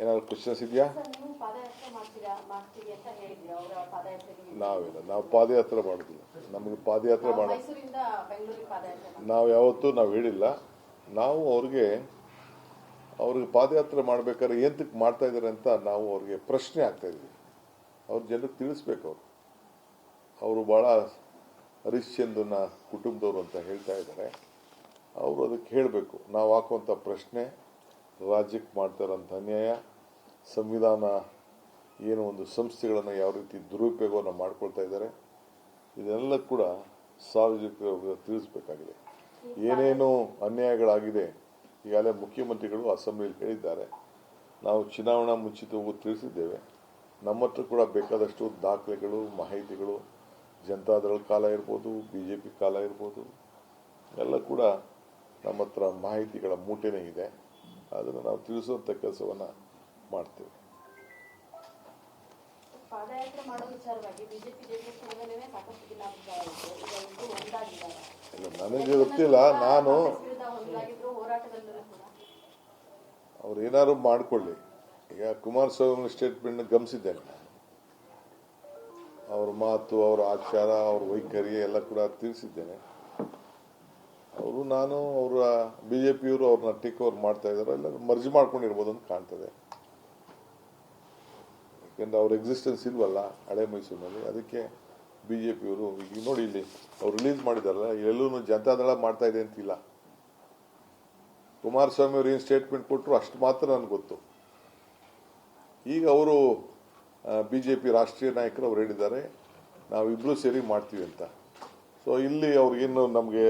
ಏನಾದ್ರು ಕ್ವಶನ್ಸ್ ಇದೆಯಾ? ನಾವಿಲ್ಲ. ನಾವು ಪಾದಯಾತ್ರೆ ಮಾಡೋದಿಲ್ಲ ನಮಗೆ ಪಾದಯಾತ್ರೆ ಮಾಡ ನಾವು ಯಾವತ್ತೂ ನಾವು ಹೇಳಿಲ್ಲ. ನಾವು ಅವ್ರಿಗೆ ಅವ್ರಿಗೆ ಪಾದಯಾತ್ರೆ ಮಾಡ್ಬೇಕಾದ್ರೆ ಏಂತಕ್ಕೆ ಮಾಡ್ತಾ ಇದ್ದಾರೆ ಅಂತ ನಾವು ಅವ್ರಿಗೆ ಪ್ರಶ್ನೆ ಆಗ್ತಾ ಇದ್ವಿ. ಅವ್ರ ಜನರಿಗೆ ತಿಳಿಸ್ಬೇಕು ಅವರು. ಅವರು ಭಾಳ ಹರಿಶ್ಚಂದ್ರನ ಕುಟುಂಬದವರು ಅಂತ ಹೇಳ್ತಾ ಇದ್ದಾರೆ ಅವರು ಅದಕ್ಕೆ ಹೇಳಬೇಕು. ನಾವು ಹಾಕುವಂಥ ಪ್ರಶ್ನೆ ರಾಜ್ಯಕ್ಕೆ ಮಾಡ್ತಾರಂಥ ಅನ್ಯಾಯ, ಸಂವಿಧಾನ ಏನು ಒಂದು ಸಂಸ್ಥೆಗಳನ್ನು ಯಾವ ರೀತಿ ದುರುಪಯೋಗವನ್ನು ಮಾಡ್ಕೊಳ್ತಾ ಇದ್ದಾರೆ, ಇದೆಲ್ಲ ಕೂಡ ಸಾರ್ವಜನಿಕರು ತಿಳಿಸಬೇಕಾಗಿದೆ. ಏನೇನು ಅನ್ಯಾಯಗಳಾಗಿದೆ, ಈಗಾಗಲೇ ಮುಖ್ಯಮಂತ್ರಿಗಳು ಅಸೆಂಬ್ಲಿಯಲ್ಲಿ ಹೇಳಿದ್ದಾರೆ. ನಾವು ಚುನಾವಣಾ ಮುಂಚಿತವೂ ತಿಳಿಸಿದ್ದೇವೆ. ನಮ್ಮ ಹತ್ರ ಕೂಡ ಬೇಕಾದಷ್ಟು ದಾಖಲೆಗಳು, ಮಾಹಿತಿಗಳು ಜನತಾದಳ ಕಾಲ ಇರ್ಬೋದು ಬಿ ಜೆ ಪಿ ಕಾಲ ಇರ್ಬೋದು, ಎಲ್ಲ ಕೂಡ ನಮ್ಮ ಹತ್ರ ಮಾಹಿತಿಗಳ ಮೂಟೆನೇ ಇದೆ. ಅದನ್ನು ನಾವು ತಿಳಿಸುವಂಥ ಕೆಲಸವನ್ನು ಮಾಡ್ತೇವೆ. ಪಾದಯಾತ್ರೆ ಮಾಡೋ ವಿಚಾರವಾಗಿ ಬಿಜೆಪಿ ಜೆಡಿಎಸ್ ನಡುವೆ ಸಾಕಷ್ಟು ಭಿನ್ನಾಭಿಪ್ರಾಯ ಇದೆ ಈಗ ಇಬ್ಬರು ಒಂದಾಗಿದ್ದಾರೆ. ಇಲ್ಲ ನನಗೆ ಗೊತ್ತಿಲ್ಲ. ನಾನು ಒಂದಾಗಿದ್ರು ಹೋರಾಟದಲ್ಲೂ ಕೂಡ. ಅವ್ರು ಏನಾದ್ರು ಮಾಡಿಕೊಳ್ಳಿ. ಈಗ ಕುಮಾರಸ್ವಾಮಿ ಸ್ಟೇಟ್ಮೆಂಟ್ ಗಮನಿಸಿದ್ದೇನೆ. ಅವ್ರ ಮಾತು ಅವರ ಆಚಾರ ಅವ್ರ ವೈಖರಿ ಎಲ್ಲ ಕೂಡ ತಿಳಿಸಿದ್ದೇನೆ. ಅವರು ನಾನು ಅವರ ಬಿ ಜೆ ಪಿಯವರು ಅವ್ರನ್ನ ಟೇಕ್ ಓವರ್ ಮಾಡ್ತಾ ಇದ್ದಾರೆ ಇಲ್ಲ ಮರ್ಜಿ ಮಾಡ್ಕೊಂಡಿರ್ಬೋದು ಅಂತ ಕಾಣ್ತದೆ. ಯಾಕೆಂದ್ರೆ ಅವ್ರ ಎಕ್ಸಿಸ್ಟೆನ್ಸ್ ಇಲ್ವಲ್ಲ ಹಳೆ ಮೈಸೂರಿನಲ್ಲಿ, ಅದಕ್ಕೆ ಬಿ ಜೆ ಪಿಯವರು ಈಗ ನೋಡಿ ಇಲ್ಲಿ ಅವ್ರು ರಿಲೀಸ್ ಮಾಡಿದಾರಲ್ಲ ಎಲ್ಲೂ ಜನತಾದಳ ಮಾಡ್ತಾ ಇದೆ ಅಂತಿಲ್ಲ. ಕುಮಾರಸ್ವಾಮಿ ಅವರು ಏನು ಸ್ಟೇಟ್ಮೆಂಟ್ ಕೊಟ್ಟರು ಅಷ್ಟು ಮಾತ್ರ ನನಗೆ ಗೊತ್ತು. ಈಗ ಅವರು ಬಿ ಜೆ ಪಿ ರಾಷ್ಟ್ರೀಯ ನಾಯಕರು ಅವ್ರು ಹೇಳಿದ್ದಾರೆ ನಾವಿಬ್ಬರು ಸೇರಿ ಮಾಡ್ತೀವಿ ಅಂತ. ಸೊ ಇಲ್ಲಿ ಅವ್ರಿಗೇನು ನಮಗೆ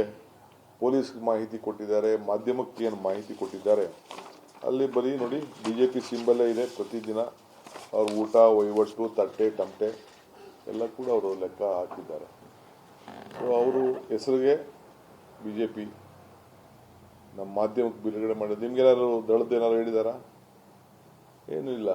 ಪೊಲೀಸ್ ಮಾಹಿತಿ ಕೊಟ್ಟಿದ್ದಾರೆ, ಮಾಧ್ಯಮಕ್ಕೆ ಏನು ಮಾಹಿತಿ ಕೊಟ್ಟಿದ್ದಾರೆ. ಅಲ್ಲಿ ಬರೀ ನೋಡಿ ಬಿ ಜೆ ಪಿ ಸಿಂಬಲ್ಲೇ ಇದೆ ಪ್ರತಿದಿನ. ಅವ್ರ ಊಟ ವಹಿವಟ್ಟು ತಟ್ಟೆ ತಮಟೆ ಎಲ್ಲ ಕೂಡ ಅವರು ಲೆಕ್ಕ ಹಾಕಿದ್ದಾರೆ. ಸೊ ಅವರು ಹೆಸರಿಗೆ ಬಿ ಜೆ ಪಿ ನಮ್ಮ ಮಾಧ್ಯಮಕ್ಕೆ ಬಿಡುಗಡೆ ಮಾಡಿದ್ರು ನಿಮ್ಗೇನಾದ್ರು ದಳದ ಏನಾದ್ರು ಹೇಳಿದಾರಾ? ಏನೂ ಇಲ್ಲ.